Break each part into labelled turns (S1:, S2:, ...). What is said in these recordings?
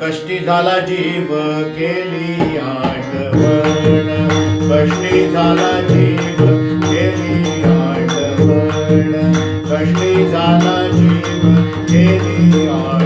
S1: कष्टी झाला जीव केली आठवण. कष्टी झाला जीव केली आठवण. कष्टी झाला जीव केली आठवण.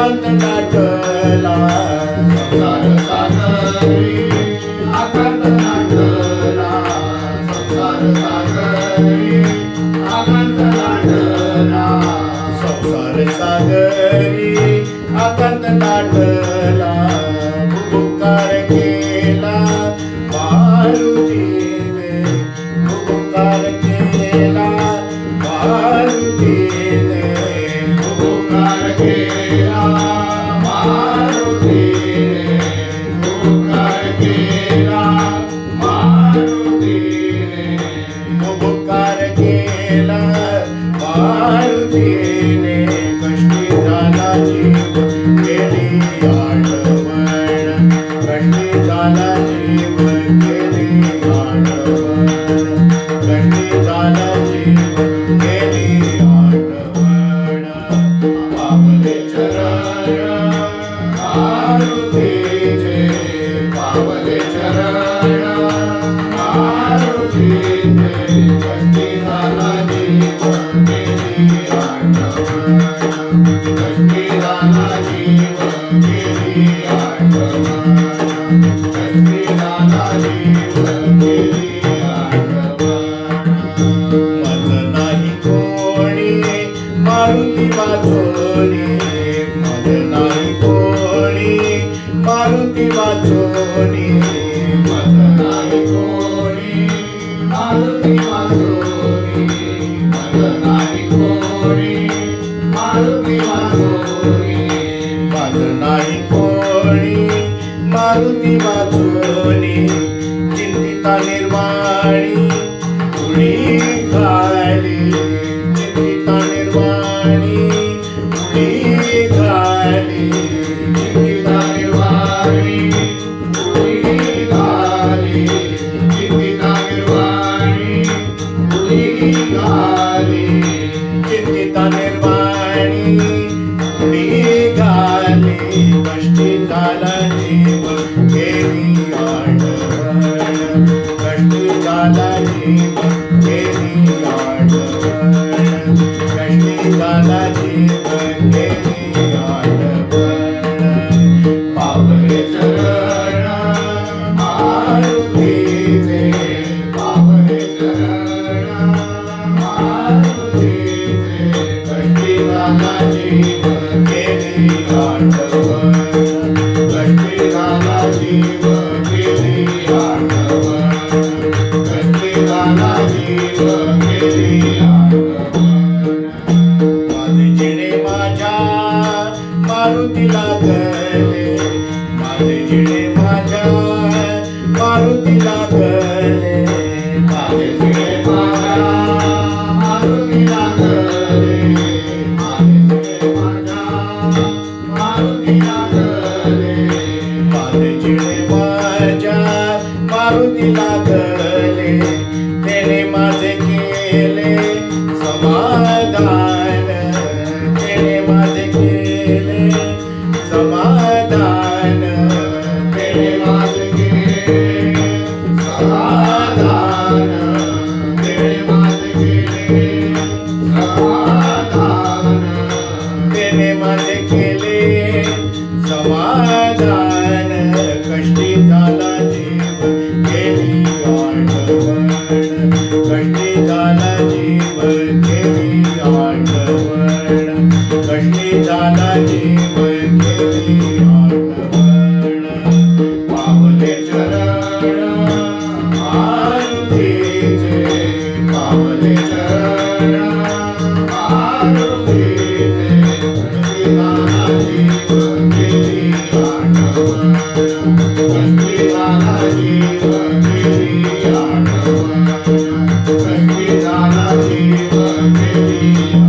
S2: कंठ दाटला
S1: संसार सागरी आकांत दाटला संसार सागरी आकांत दाटला
S2: संसार सागरी आकांत
S1: दाटला
S2: Thank. तुम्ही
S1: वाचोनी मदनाय कोणी मारुती वाचोनी मदनाय कोणी मारुती वाचोनी
S2: मदनाय कोणी मारुती
S1: चिंतिता निर्वाणी उडी खाली झाला जीव केली आठवण कष्टी झाला जीव केली आठवण
S2: पावले चरण आरतीचे पावले चरण
S1: thank you.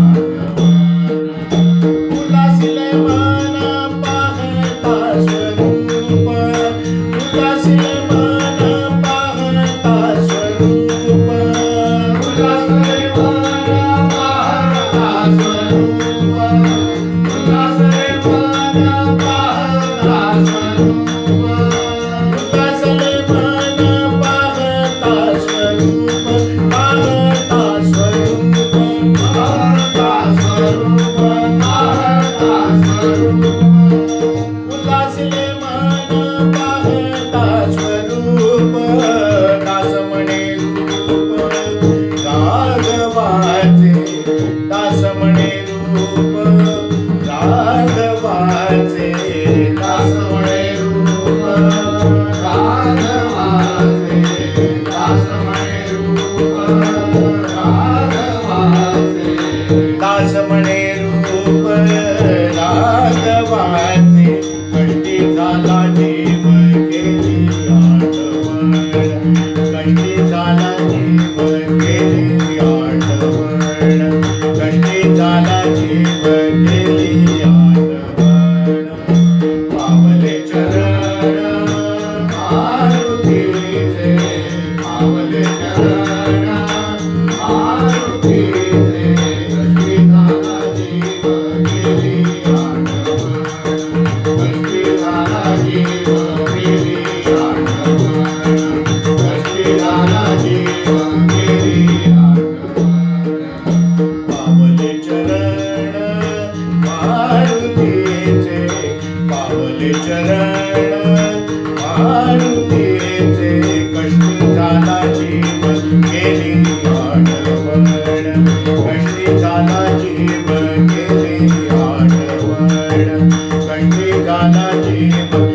S1: पाहिजे गानाची